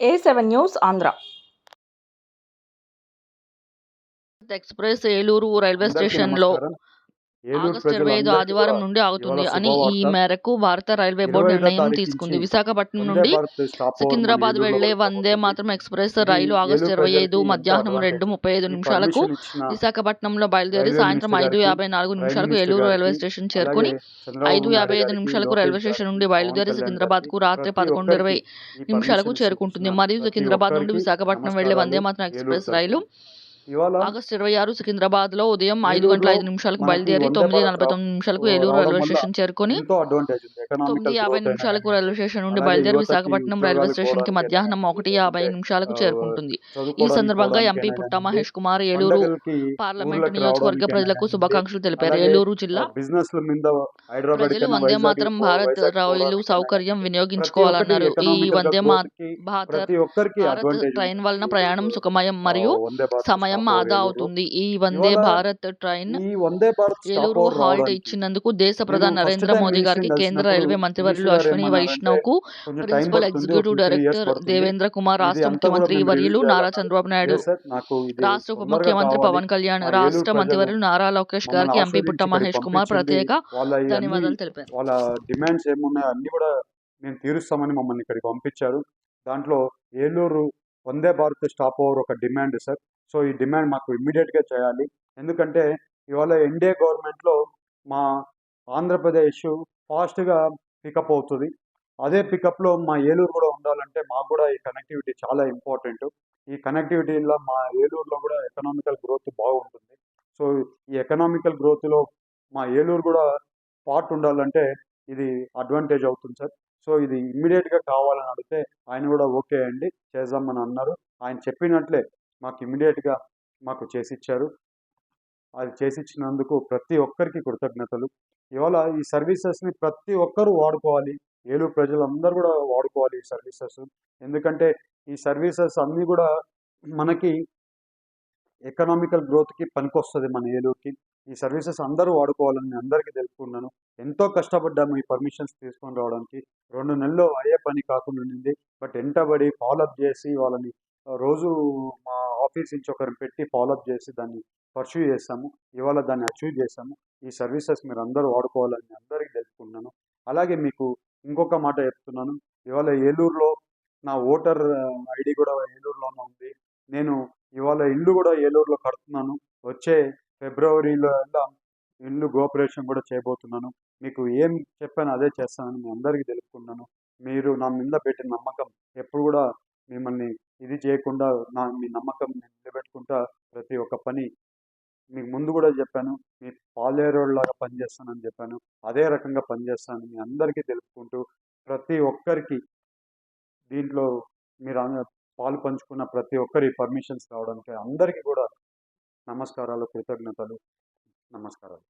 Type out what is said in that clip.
A seven news Andhra express Eluru railway స్టేషన్లో నమస్కారం. Eluru August ఇరవై ఐదు ఆదివారం నుండి ఆగుతుంది అని ఈ. మేరకు భారత రైల్వే బోర్డు 25వ నిర్ణయం తీసుకుంది విశాఖపట్నం నుండి సికింద్రాబాద్ వెళ్ళే వందే మాత్రం ఎక్స్ప్రెస్ రైలు ఆగస్టు ఇరవై ఐదు మధ్యాహ్నం రెండు ముప్పై ఐదు నిమిషాలకు విశాఖపట్నంలో బయలుదేరి సాయంత్రం ఐదు యాభై నాలుగు నిమిషాలకు ఏలూరు రైల్వే స్టేషన్ చేరుకుని ఐదు యాభై ఐదు నిమిషాలకు రైల్వే స్టేషన్ నుండి బయలుదేరి కళ్యాణ్ సికింద్రాబాద్కు గారికి, రాత్రి పదకొండు ఇరవై నిమిషాలకు చేరుకుంటుంది మరియు సికింద్రాబాద్ నుండి విశాఖపట్నం వెళ్ళే వందే. మాత్రం ఎక్స్ప్రెస్ రైలు ఆగస్టు ఇరవై ఆరు సికింద్రాబాద్లో ఉదయం ఐదు గంటల ఐదు నిమిషాలకు బయలుదేరి తొమ్మిది నలభై తొమ్మిది నిమిషాలకు ఏలూరు రైల్వే స్టేషన్ చేరుకొని తొమ్మిది యాభై నిమిషాలకు రైల్వే స్టేషన్ నుండి బయలుదేరి విశాఖపట్నం రైల్వే స్టేషన్కి మధ్యాహ్నం ఒకటి యాభై నిమిషాలకు చేరుకుంటుంది. ఈ సందర్భంగా ఎంపీ పుట్టా మహేష్ కుమార్ ఏలూరు పార్లమెంట్ నియోజకవర్గ ప్రజలకు శుభాకాంక్షలు తెలిపారు. ఏలూరు జిల్లా ప్రజలు వందే మాత్రం భారత్ రైలు సౌకర్యం వినియోగించుకోవాలన్నారు. ఈ వందే భారత్ ట్రైన్ వలన ప్రయాణం సుఖమయం మరియు భారత్ సమయం ఆదా. అవుతుంది ఈ వందే భారత్ ట్రైన్ ఏలూరు హాల్ట్ ఇచ్చినందుకు దేశ ప్రధాని నరేంద్ర మోదీ గారికి కేంద్ర రైల్వే మంత్రివర్యులు Ashwini వైష్ణవ్కు principal executive director. Devendra Kumar రాష్ట్ర ముఖ్యమంత్రి వర్యులు నారా. చంద్రబాబు నాయుడు రాష్ట్ర ఉప ముఖ్యమంత్రి. పవన్ కళ్యాణ్ రాష్ట్ర మంత్రివర్యులు నారా లోకేష్ గారికి ఎంపీ పుట్ట మహేష్ కుమార్. ప్రత్యేక ధన్యవాదాలు తెలిపారు వాళ్ళ డిమాండ్స్ ఏమున్నాయో అన్ని కూడా మేము తీరుస్తామని మమ్మల్ని ఇక్కడికి పంపించారు దాంట్లో ఏలూరు వందే భారత్ స్టాప్ ఓవర్ ఒక డిమాండ్ సార్ సో ఈ డిమాండ్ మాకు ఇమ్మీడియట్గా చేయాలి. ఎందుకంటే ఇవాళ ఎన్డీఏ గవర్నమెంట్లో మా ఆంధ్రప్రదేశ్ ఫాస్ట్గా పికప్ అవుతుంది. అదే పికప్లో మా ఏలూరు కూడా ఉండాలంటే మాకు కూడా ఈ కనెక్టివిటీ చాలా ఇంపార్టెంట్. ఈ కనెక్టివిటీలో మా ఏలూరులో కూడా ఎకనామికల్ గ్రోత్ బాగుంటుంది. సో ఈ ఎకనామికల్ గ్రోత్లో మా ఏలూరు కూడా పార్ట్ ఉండాలంటే ఇది అడ్వాంటేజ్ అవుతుంది సార్. సో ఇది ఇమ్మీడియట్గా కావాలని అడిగితే ఆయన కూడా ఓకే అండి చేద్దామని అన్నారు. ఆయన చెప్పినట్లే మాకు ఇమ్మీడియట్గా మాకు చేసిచ్చారు. అది చేసిచ్చినందుకు ప్రతి ఒక్కరికి కృతజ్ఞతలు. ఇవాళ ఈ సర్వీసెస్ని ప్రతి ఒక్కరూ వాడుకోవాలి. ఏలూరు ప్రజలందరూ కూడా వాడుకోవాలి ఈ సర్వీసెస్. ఎందుకంటే ఈ సర్వీసెస్ అన్నీ కూడా మనకి ఎకనామికల్ గ్రోత్కి పనికొస్తుంది మన ఏలూరుకి. ఈ సర్వీసెస్ అందరూ వాడుకోవాలని నేను అందరికీ తెలుపుకున్నాను. ఎంతో కష్టపడ్డాము ఈ పర్మిషన్స్ తీసుకొని రావడానికి. రెండు నెలలు అయ్యే పని కాకుండా ఉండింది. బట్ ఎంటబడి ఫాలోఅప్ చేసి వాళ్ళని రోజు మా ఆఫీస్ నుంచి ఒకరిని పెట్టి ఫాలోఅప్ చేసి దాన్ని పర్సూ చేస్తాము. ఇవాళ దాన్ని అచీవ్ చేస్తాము. ఈ సర్వీసెస్ మీరు అందరూ వాడుకోవాలని అందరికీ తెలుసుకున్నాను అలాగే మీకు ఇంకొక మాట చెప్తున్నాను. ఇవాళ ఏలూరులో నా ఓటర్ ఐడి కూడా ఏలూరులోనే ఉంది. నేను ఇవాళ ఇల్లు కూడా ఏలూరులో కడుతున్నాను. వచ్చే ఫిబ్రవరిలో ఇల్లు గోపరేషన్ కూడా చేయబోతున్నాను. మీకు ఏం చెప్పాను అదే చేస్తానని మీ అందరికీ తెలుపుకున్నాను మీరు నా మీద పెట్టిన నమ్మకం ఎప్పుడు కూడా మిమ్మల్ని ఇది చేయకుండా నా మీ నమ్మకం నేను నిలబెట్టుకుంటా ప్రతి ఒక్క పని మీకు ముందు కూడా చెప్పాను. మీ పాలేరోళ్ళలాగా పనిచేస్తానని చెప్పాను. అదే రకంగా పనిచేస్తాను మీ అందరికీ తెలుపుకుంటూ ప్రతి ఒక్కరికి దీంట్లో మీరు పాలు పంచుకున్న ప్రతి ఒక్కరి పర్మిషన్స్ రావడానికి అందరికీ కూడా నమస్కారాలు కృతజ్ఞతలు. నమస్కారాలు.